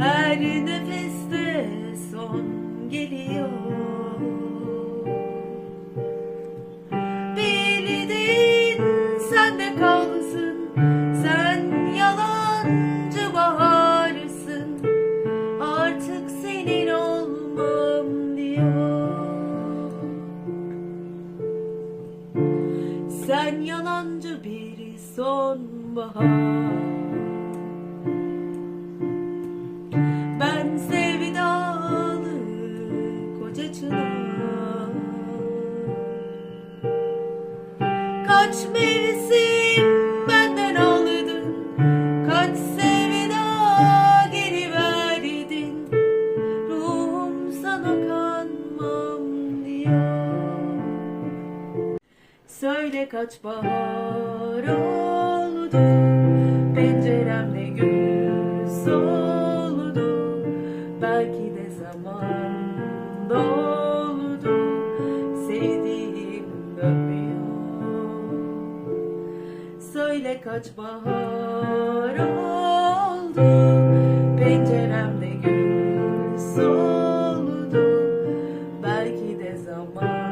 Her nefeste son geliyor. Bildiğin sende kalsın Sen yalancı baharsın Artık senin olmam diyor. Sen yalancı bir sonbahar. Ben sevdalı koca çınar. Kaç mevsim benden aldın Kaç sevda geri verdin. Ruhum sana kanmam diyor Söyle kaç bahar oldu Penceremde gül soldu Belki de zaman doldu Sevdiğim dönmüyor Söyle kaç bahar oldu Penceremde gül soldu Belki de zaman